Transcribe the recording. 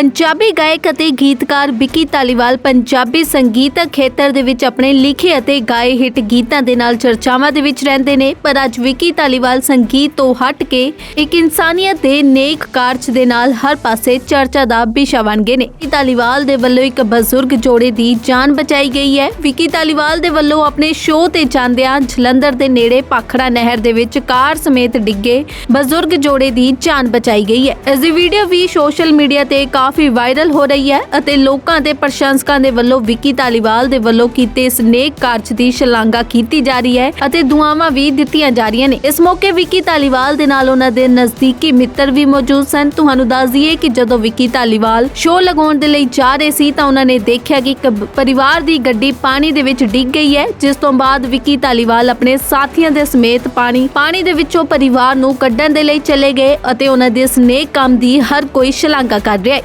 ਪੰਜਾਬੀ ਗਾਇਕ ਅਤੇ ਗੀਤਕਾਰ ਵਿੱਕੀ ਧਾਲੀਵਾਲ ਪੰਜਾਬੀ ਸੰਗੀਤ ਖੇਤਰ ਦੇ ਵਿੱਚ ਆਪਣੇ ਲਿਖੇ ਅਤੇ ਗਾਏ ਹਿੱਟ ਗੀਤਾਂ ਦੇ ਨਾਲ ਚਰਚਾਵਾਂ ਦੇ ਵਿੱਚ ਰਹਿੰਦੇ ਨੇ। ਪਰ ਅੱਜ ਵਿੱਕੀ ਧਾਲੀਵਾਲ ਸੰਗੀਤ ਤੋਂ ਹਟ ਕੇ ਇੱਕ ਇਨਸਾਨੀਅਤ ਦੇ ਨੇਕ ਕਾਰਜ ਦੇ ਨਾਲ ਹਰ ਪਾਸੇ ਚਰਚਾ ਦਾ ਵਿਸ਼ਾ ਬਣ ਗਏ ਨੇ। ਵਿੱਕੀ ਧਾਲੀਵਾਲ ਦੇ ਵੱਲੋਂ ਇੱਕ ਬਜ਼ੁਰਗ ਜੋੜੇ ਦੀ ਜਾਨ ਬਚਾਈ ਗਈ ਹੈ। ਵਿੱਕੀ ਧਾਲੀਵਾਲ ਦੇ ਵੱਲੋਂ ਆਪਣੇ ਸ਼ੋਅ ਤੇ ਜਾਂਦਿਆਂ ਜਲੰਧਰ ਦੇ ਨੇੜੇ ਪਾਖੜਾ ਨਹਿਰ ਦੇ ਵਿੱਚ ਕਾਰ ਸਮੇਤ ਡਿੱਗੇ ਬਜ਼ੁਰਗ ਜੋੜੇ ਦੀ ਜਾਨ ਬਚਾਈ ਗਈ ਹੈ। ਇਸ ਦੀ ਵੀਡੀਓ ਵੀ ਸੋਸ਼ਲ ਮੀਡੀਆ ਤੇ ਕਾਫੀ ਵਾਇਰਲ ਹੋ ਰਹੀ ਹੈ ਅਤੇ ਲੋਕਾਂ ਦੇ ਪ੍ਰਸ਼ੰਸਕਾਂ ਦੇ ਵੱਲੋਂ ਵਿੱਕੀ ਧਾਲੀਵਾਲ ਦੇ ਵੱਲੋਂ ਕੀਤੇ ਇਸ ਨੇਕ ਕਾਰਜ ਦੀ ਸ਼ਲਾਘਾ ਕੀਤੀ ਜਾ ਰਹੀ ਹੈ ਅਤੇ ਦੁਆਵਾਂ ਵੀ ਦਿੱਤੀਆਂ ਜਾ ਰਹੀਆਂ ਨੇ। ਇਸ ਮੌਕੇ ਵਿੱਕੀ ਧਾਲੀਵਾਲ ਦੇ ਨਾਲ ਉਹਨਾਂ ਦੇ ਨਜ਼ਦੀਕੀ ਮਿੱਤਰ ਵੀ ਮੌਜੂਦ ਸਨ। ਤੁਹਾਨੂੰ ਦੱਸ ਦਈਏ ਕਿ ਜਦੋਂ ਵਿੱਕੀ ਧਾਲੀਵਾਲ ਸ਼ੋਅ ਲਗਾਉਣ ਦੇ ਲਈ ਜਾ ਰਹੇ ਸੀ ਤਾਂ ਉਹਨਾਂ ਨੇ ਦੇਖਿਆ ਕਿ ਇੱਕ ਪਰਿਵਾਰ ਦੀ ਗੱਡੀ ਪਾਣੀ ਦੇ ਵਿੱਚ ਡਿੱਗ ਗਈ ਹੈ, ਜਿਸ ਤੋਂ ਬਾਅਦ ਵਿੱਕੀ ਧਾਲੀਵਾਲ ਆਪਣੇ ਸਾਥੀਆਂ ਦੇ ਸਮੇਤ ਪਾਣੀ ਪਾਣੀ ਦੇ ਵਿੱਚੋਂ ਪਰਿਵਾਰ ਨੂੰ ਕੱਢਣ ਦੇ ਲਈ ਚਲੇ ਗਏ ਅਤੇ ਉਹਨਾਂ ਦੇ ਇਸ ਨੇਕ ਕੰਮ ਦੀ ਹਰ ਕੋਈ ਸ਼ਲਾਘਾ ਕਰ ਰਿਹਾ ਹੈ।